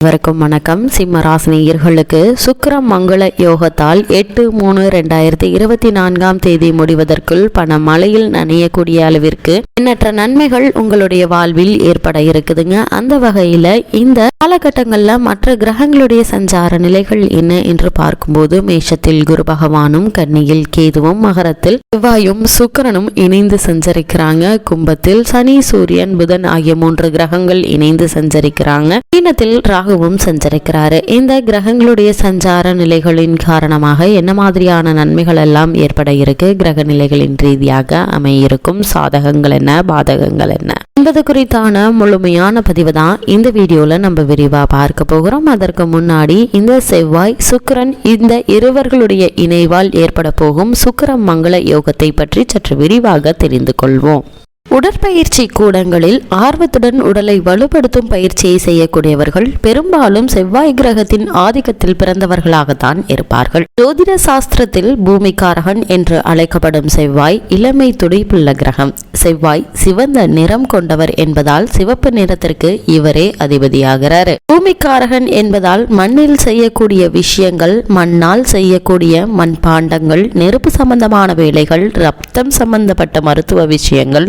அனைவருக்கும் வணக்கம். சிம்ம ராசினியர்களுக்கு சுக்கிர மங்கள யோகத்தால் எட்டு மூணு ரெண்டாயிரத்தி இருபத்தி நான்காம் தேதி முடிவதற்குள் பண மழையில் நனையக்கூடிய அளவிற்கு எண்ணற்ற நன்மைகள் உங்களுடைய வாழ்வில் ஏற்பட இருக்குதுங்க. அந்த வகையில இந்த காலகட்டங்கள்ல மற்ற கிரகங்களுடைய சஞ்சார நிலைகள் என்ன என்று பார்க்கும்போது மேஷத்தில் குரு பகவானும் கன்னியில் கேதுவும் மகரத்தில் செவ்வாயும் சுக்கரனும் இணைந்து சஞ்சரிக்கிறாங்க. கும்பத்தில் சனி சூரியன் புதன் ஆகிய மூன்று கிரகங்கள் இணைந்து சஞ்சரிக்கிறாங்க. மீனத்தில் ராகுவும் சஞ்சரிக்கிறாரு. இந்த கிரகங்களுடைய சஞ்சார நிலைகளின் காரணமாக என்ன மாதிரியான நன்மைகள் எல்லாம் ஏற்பட இருக்கு? கிரக நிலைகளின் ரீதியாக அமையிருக்கும் சாதகங்கள் என்ன? பாதகங்கள் என்ன? என்பது குறித்தான முழுமையான பதிவு தான் இந்த வீடியோவில் நம்ம விரிவா பார்க்க போகிறோம். அதற்கு முன்னாடி இந்த செவ்வாய் சுக்கரன் இந்த இருவர்களுடைய இணைவால் ஏற்பட போகும் சுக்கர மங்கள யோகத்தை பற்றி சற்று விரிவாக தெரிந்து கொள்வோம். உடற்பயிற்சி கூடங்களில் ஆர்வத்துடன் உடலை வலுப்படுத்தும் பயிற்சியை செய்யக்கூடியவர்கள் பெரும்பாலும் செவ்வாய் கிரகத்தின் ஆதிக்கத்தில் பிறந்தவர்களாகத்தான் இருப்பார்கள். ஜோதிட சாஸ்திரத்தில் பூமிக்காரகன் என்று அழைக்கப்படும் செவ்வாய் இளமை துடிப்புள்ள கிரகம். செவ்வாய் சிவந்த நிறம் கொண்டவர் என்பதால் சிவப்பு நிறத்திற்கு இவரே அதிபதியாகிறார். பூமிக்காரகன் என்பதால் மண்ணில் செய்யக்கூடிய விஷயங்கள் மண்ணால் செய்யக்கூடிய மண்பாண்டங்கள் நெருப்பு சம்பந்தமான வேலைகள் ரத்தம் சம்பந்தப்பட்ட மருத்துவ விஷயங்கள்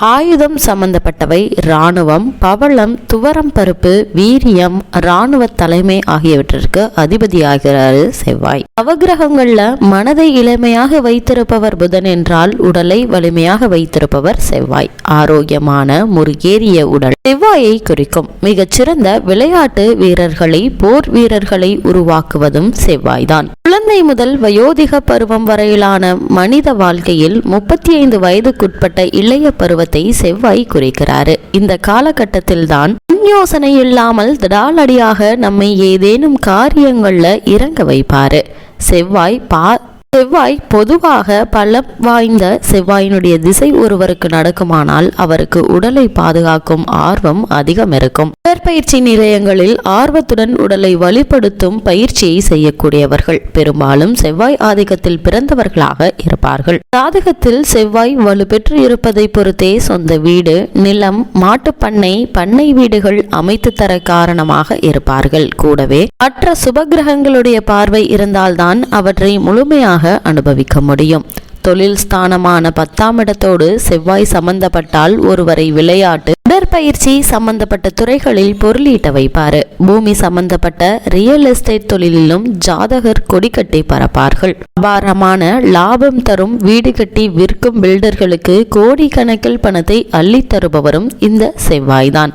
ஆயுதம் சம்பந்தப்பட்டவை இராணுவம் பவளம் துவரம் பருப்பு வீரியம் இராணுவ தலைமை ஆகியவற்றிற்கு அதிபதியாகிறாரு செவ்வாய். நவகிரகங்கள்ல மனதை இளமையாக வைத்திருப்பவர் புதன் என்றால் உடலை வலிமையாக வைத்திருப்பவர் செவ்வாய். ஆரோக்கியமான முருகேறிய உடல். செவ்வாயை குறிக்கும் மிகச்சிறந்த விளையாட்டு வீரர்களை போர் வீரர்களை உருவாக்குவதும் செவ்வாய்தான். குழந்தை முதல் வயோதிக பருவம் வரையிலான மனித வாழ்க்கையில் முப்பத்தி ஐந்து வயதுக்குட்பட்ட இளைய பருவத்தை செவ்வாய் குறிக்கிறாரு. இந்த காலகட்டத்தில்தான் யோசனை இல்லாமல் திடாலடியாக நம்மை ஏதேனும் காரியங்கள்ல இறங்க வைப்பாரு. செவ்வாய் பா செவ்வாய் பொதுவாக பலம் வாய்ந்த செவ்வாயினுடைய திசை ஒருவருக்கு நடக்குமானால் அவருக்கு உடலை பாதுகாக்கும் ஆர்வம் அதிகம் இருக்கும் உடற்பயிற்சி நிலையங்களில் ஆர்வத்துடன் உடலை வலுப்படுத்தும் பயிற்சியை செய்யக்கூடியவர்கள் பெரும்பாலும் செவ்வாய் ஆதிக்கத்தில் பிறந்தவர்களாக இருப்பார்கள். ஜாதகத்தில் செவ்வாய் வலுப்பெற்று இருப்பதை பொறுத்தே சொந்த வீடு நிலம் மாட்டுப்பண்ணை பண்ணை வீடுகள் அமைத்து தர காரணமாக இருப்பார்கள். கூடவே மற்ற சுபகிரகங்களுடைய பார்வை இருந்தால்தான் அவற்றை முழுமையாக அனுபவிக்க முடியும். தொழில் ஸ்தானமான பத்தாம் இடத்தோடு செவ்வாய் சம்பந்தப்பட்டால் ஒருவரை விளையாட்டு உடற்பயிற்சி சம்பந்தப்பட்ட துறைகளில் பொருளீட்ட வைப்பாரு பூமி சம்பந்தப்பட்ட ரியல் எஸ்டேட் தொழிலிலும் ஜாதகர் கொடிக்கட்டி பரப்பார்கள் அபாரமான லாபம் தரும் வீடு கட்டி விற்கும் பில்டர்களுக்கு கோடிக்கணக்கில் பணத்தை அள்ளித்தருபவரும் இந்த செவ்வாய்தான்.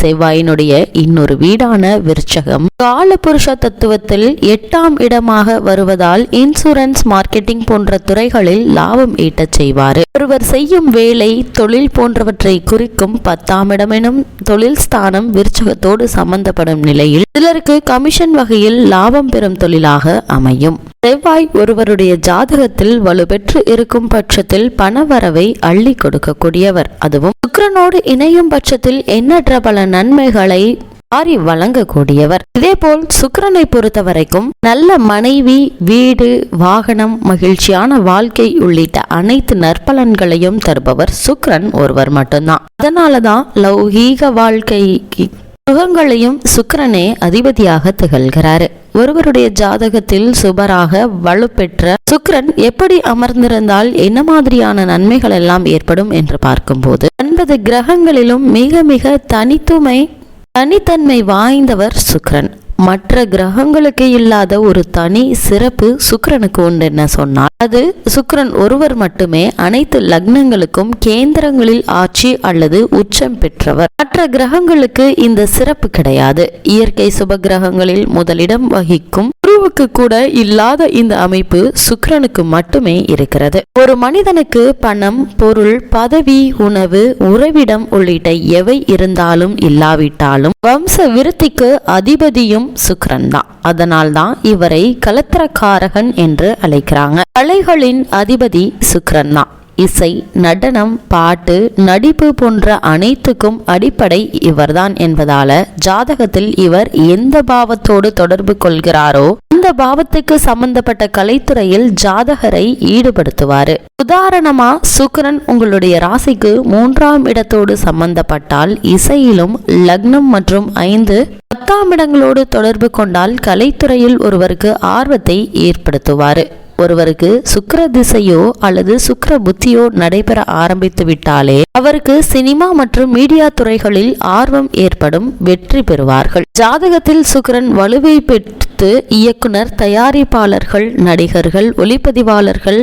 செவ்வாயினுடைய இன்னொரு வீடான விருச்சகம். காலபுருஷ தத்துவத்தில் எட்டாம் இடமாக வருவதால் இன்சூரன்ஸ் மார்க்கெட்டிங் போன்ற துறைகளில் லாபம் ஈட்டச் செய்வார். ஒருவர் செய்யும் வேலை தொழில் போன்றவற்றை குறிக்கும் பத்தாம் இடமெனும் தொழில் ஸ்தானம் விருச்சகத்தோடு சம்பந்தப்படும் நிலையில் சிலருக்கு கமிஷன் வகையில் லாபம் பெறும் தொழிலாக அமையும். செவ்வாய் ஒருவருடைய ஜாதகத்தில் வலுப்பெற்று இருக்கும் பட்சத்தில் பணவரவை அள்ளி கொடுக்கக்கூடியவர். அதுவும் சுக்கரனோடு இணையும் பட்சத்தில் எண்ணற்ற பல நன்மைகளை வாரி வழங்கக்கூடியவர். இதேபோல் சுக்கரனை பொறுத்த வரைக்கும் நல்ல மனைவி வீடு வாகனம் மகிழ்ச்சியான வாழ்க்கை உள்ளிட்ட அனைத்து நற்பலன்களையும் தருபவர் சுக்கரன் ஒருவர் மட்டும்தான். அதனாலதான் லௌகீக வாழ்க்கைக்கு சுகங்களையும் சுக்கரனே அதிபதியாக திகழ்கிறாரு. ஒருவருடைய ஜாதகத்தில் சுபராக வலுப்பெற்ற சுக்கரன் எப்படி அமர்ந்திருந்தால் என்ன மாதிரியான நன்மைகள் எல்லாம் ஏற்படும் என்று பார்க்கும்போது ஒன்பது கிரகங்களிலும் மிக மிக தனித்துமை தனித்தன்மை வாய்ந்தவர் சுக்கிரன். மற்ற கிரகங்களுக்கு இல்லாத ஒரு தனி சிறப்பு சுக்கரனுக்கு உண்டு என்ன சொன்னால் அது சுக்கரன் ஒருவர் மட்டுமே அனைத்து லக்னங்களுக்கும் கேந்திரங்களில் ஆட்சி அல்லது உச்சம் பெற்றவர். மற்ற கிரகங்களுக்கு இந்த சிறப்பு கிடையாது. இயற்கை சுப கிரகங்களில் முதலிடம் வகிக்கும் குருவுக்கு கூட இல்லாத இந்த அமைப்பு சுக்கரனுக்கு மட்டுமே இருக்கிறது. ஒரு மனிதனுக்கு பணம் பொருள் பதவி உணவு உறவிடம் உள்ளிட்ட எவை இருந்தாலும் இல்லாவிட்டாலும் வம்ச விருத்திக்கு அதிபதியும் சுக்ரன் தான். அதனால் தான் இவரை கலத்திரக்காரகன் என்று அழைக்கிறாங்க. கலைகளின் அதிபதி சுக்ரன் தான். இசை நடனம் பாட்டு நடிப்பு போன்ற அனைத்துக்கும் அடிப்படை இவர்தான் என்பதால ஜாதகத்தில் இவர் எந்த பாவத்தோடு தொடர்பு கொள்கிறாரோ அந்த பாவத்துக்கு சம்பந்தப்பட்ட கலைத்துறையில் ஜாதகரை ஈடுபடுத்துவாரு. உதாரணமா சுக்கரன் உங்களுடைய ராசிக்கு மூன்றாம் இடத்தோடு சம்பந்தப்பட்டால் இசையிலும் லக்னம் மற்றும் ஐந்து பத்தாம் இடங்களோடு தொடர்பு கொண்டால் கலைத்துறையில் ஒருவருக்கு ஆர்வத்தை ஏற்படுத்துவார். ஒருவருக்கு சுக்கர திசையோ அல்லது சுக்கர புத்தியோ நடைபெற ஆரம்பித்து விட்டாலே அவருக்கு சினிமா மற்றும் மீடியா துறைகளில் ஆர்வம் ஏற்படும் வெற்றி பெறுவார்கள். ஜாதகத்தில் சுக்கரன் வலுவை பெற்று இயக்குனர் தயாரிப்பாளர்கள் நடிகர்கள் ஒளிப்பதிவாளர்கள்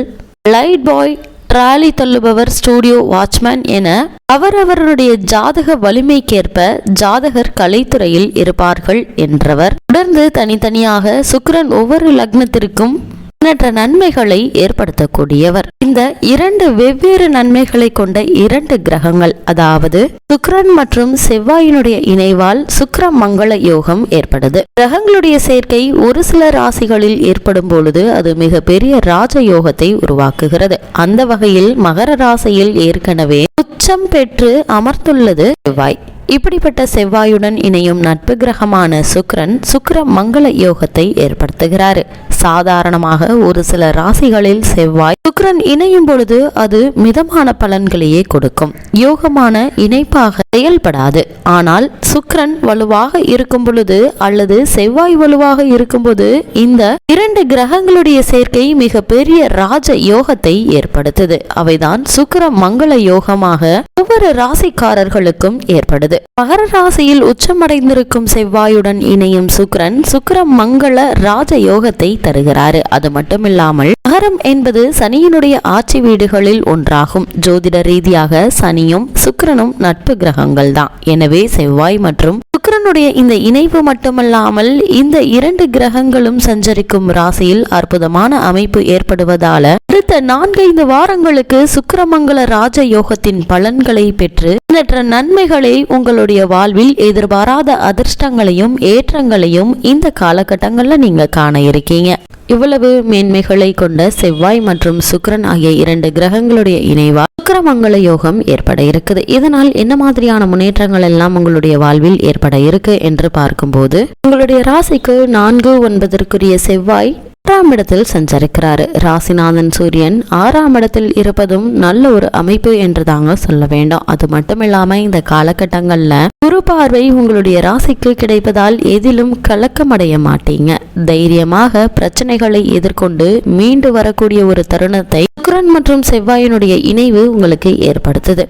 லைட் பாய் டிராலி தள்ளுபவர் ஸ்டூடியோ வாட்ச்மேன் என அவரவருடைய ஜாதக வலிமைக்கேற்ப ஜாதகர் கலைத்துறையில் இருப்பார்கள் என்றவர். தொடர்ந்து தனித்தனியாக சுக்ரன் ஒவ்வொரு லக்னத்திற்கும் எண்ணற்ற நன்மைகளை ஏற்படுத்தக்கூடியவர். இந்த இரண்டு வெவ்வேறு நன்மைகளை கொண்ட இரண்டு கிரகங்கள் அதாவது சுக்ரன் மற்றும் செவ்வாயினுடைய இணைவால் சுக்கிர மங்கள யோகம் ஏற்படுது. கிரகங்களுடைய சேர்க்கை ஒரு சில ராசிகளில் ஏற்படும் பொழுது அது மிக பெரிய ராஜ யோகத்தை உருவாக்குகிறது. அந்த வகையில் மகர ராசியில் ஏற்கனவே உச்சம் பெற்று அமர்ந்துள்ளது செவ்வாய். இப்படிப்பட்ட செவ்வாயுடன் இணையும் நட்பு கிரகமான சுக்ரன் சுக்ர மங்கள யோகத்தை ஏற்படுத்துகிறார். சாதாரணமாக ஒரு சில ராசிகளில் செவ்வாய் சுக்ரன் இணையும் பொழுது அது மிதமான பலன்களையே கொடுக்கும். யோகமான இணைப்பாக செயல்படாது. ஆனால் சுக்ரன் வலுவாக இருக்கும் பொழுது அல்லது செவ்வாய் வலுவாக இருக்கும்போது இந்த இரண்டு கிரகங்களுடைய சேர்க்கை மிகப்பெரிய ராஜ யோகத்தை ஏற்படுத்துது. அவைதான் சுக்கர மங்கள யோகமாக ஒவ்வொரு ராசிக்காரர்களுக்கும் ஏற்படுது. மகர ராசியில் உச்சமடைந்திருக்கும் செவ்வாயுடன் இணையும் சுக்கரன் சுக்கர மங்கள ராஜ யோகத்தை தருகிறாரு. அது மட்டுமில்லாமல் மகரம் என்பது சனியினுடைய ஆட்சி வீடுகளில் ஒன்றாகும். ஜோதிட ரீதியாக சனியும் சுக்கரனும் நட்பு கிரகங்கள் தான். எனவே செவ்வாய் மற்றும் சுக்கரனுடைய இந்த இணைவு மட்டுமல்லாமல் இந்த இரண்டு கிரகங்களும் சஞ்சரிக்கும் ராசியில் அற்புதமான அமைப்பு ஏற்படுவதால அடுத்த நான்கைந்து வாரங்களுக்கு சுக்கிரமங்கல ராஜ யோகத்தின் பலன்களை பெற்று எண்ணற்ற நன்மைகளை உங்களுடைய வாழ்வில் எதிர்பாராத அதிர்ஷ்டங்களையும் ஏற்றங்களையும் இந்த காலகட்டங்கள்ல நீங்க காண இருக்கீங்க. இவ்வளவு மேன்மைகளை கொண்ட செவ்வாய் மற்றும் சுக்கிரன் ஆகிய இரண்டு கிரகங்களுடைய இணைவா சுக்கிரமங்கல யோகம் ஏற்பட இருக்குது. இதனால் என்ன மாதிரியான முன்னேற்றங்கள் எல்லாம் உங்களுடைய வாழ்வில் ஏற்பட இருக்கு என்று பார்க்கும்போது உங்களுடைய ராசிக்கு நான்கு ஒன்பதற்குரிய செவ்வாய் ஆறாம் இடத்தில் சஞ்சரிக்கிறார். ராசிநாதன் சூரியன் ஆறாம் இடத்தில் இருப்பதும் நல்ல ஒரு அமைப்பு என்று தாங்க சொல்ல வேண்டும். அது மட்டும் இல்லாமல் இந்த காலகட்டங்கள்ல குரு பார்வை உங்களுடைய ராசிக்கு கிடைப்பதால் எதிலும் கலக்கமடைய மாட்டீங்க. தைரியமாக பிரச்சனைகளை எதிர்கொண்டு மீண்டு வரக்கூடிய ஒரு தருணத்தை சுக்கரன் மற்றும் செவ்வாயினுடைய இணைவு உங்களுக்கு ஏற்படுத்துது.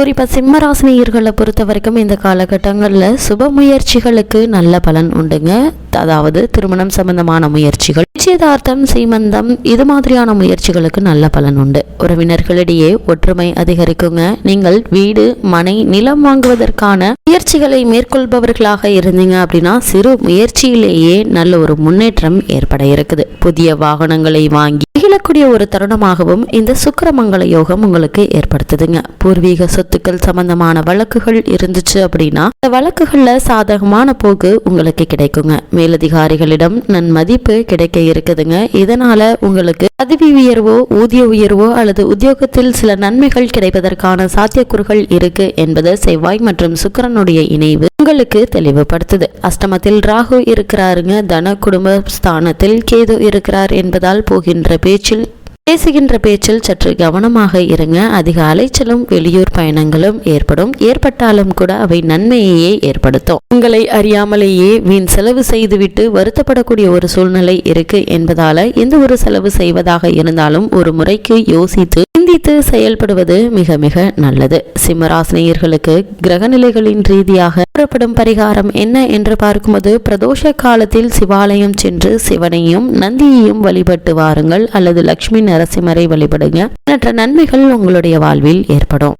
குறிப்பாக சிம்மராசினியர்களை பொறுத்த வரைக்கும் இந்த காலகட்டங்களில் சுப முயற்சிகளுக்கு நல்ல பலன் உண்டுங்க. அதாவது திருமணம் சம்பந்தமான முயற்சிகள். நிச்சயதார்த்தம் சீமந்தம் இது மாதிரியான முயற்சிகளுக்கு நல்ல பலன் உண்டு. உறவினர்களிடையே ஒற்றுமை அதிகரிக்குங்க. நீங்கள் வீடு மனை நிலம் வாங்குவதற்கான முயற்சிகளை மேற்கொள்பவர்களாக இருந்தீங்க அப்படின்னா சிறு முயற்சியிலேயே நல்ல ஒரு முன்னேற்றம் ஏற்பட இருக்குது. புதிய வாகனங்களை வாங்கி மகிழக்கூடிய ஒரு தருணமாகவும் இந்த சுக்கரமங்கல யோகம் உங்களுக்கு ஏற்படுத்துதுங்க. பூர்வீக சொத்துக்கள் சம்பந்தமான வழக்குகள் இருந்துச்சு அப்படின்னா இந்த வழக்குகள்ல சாதகமான போக்கு உங்களுக்கு கிடைக்குங்க. மேலதிகாரிகளிடம் நன்மதிப்பு கிடைக்க இருக்குதுங்க. இதனால உங்களுக்கு பதவி உயர்வோ ஊதிய உயர்வோ அல்லது உத்தியோகத்தில் சில நன்மைகள் கிடைப்பதற்கான சாத்தியக்கூறுகள் இருக்கு என்பது செவ்வாய் மற்றும் சுக்கரனுடைய இணைவு உங்களுக்கு தெளிவுபடுத்துது. அஷ்டமத்தில் ராகு இருக்கிறாருங்க. தன குடும்ப ஸ்தானத்தில் கேது இருக்கிறார் என்பதால் போகின்ற பேச்சில் பேசுகின்ற பேச்சில் சற்று கவனமாக இருங்க. அதிக அலைச்சலும் வெளியூர் பயணங்களும் ஏற்படும். ஏற்பட்டாலும் கூட அவை நன்மையையே ஏற்படுத்தும். உங்களை அறியாமலேயே வீண் செலவு செய்துவிட்டு வருத்தப்படக்கூடிய ஒரு சூழ்நிலை இருக்கு என்பதால எந்த ஒரு செலவு செய்வதாக இருந்தாலும் ஒரு முறைக்கு யோசித்து சிந்தித்து செயல்படுவது மிக மிக நல்லது. சிம்மராசினியர்களுக்கு கிரகநிலைகளின் ரீதியாக கூறப்படும் பரிகாரம் என்ன என்று பார்க்கும்போது பிரதோஷ காலத்தில் சிவாலயம் சென்று சிவனையும் நந்தியையும் வழிபட்டு வாருங்கள். அல்லது லக்ஷ்மி நரசிம்மரை வழிபடுங்க மற்ற நன்மைகள் உங்களுடைய வாழ்வில் ஏற்படும்.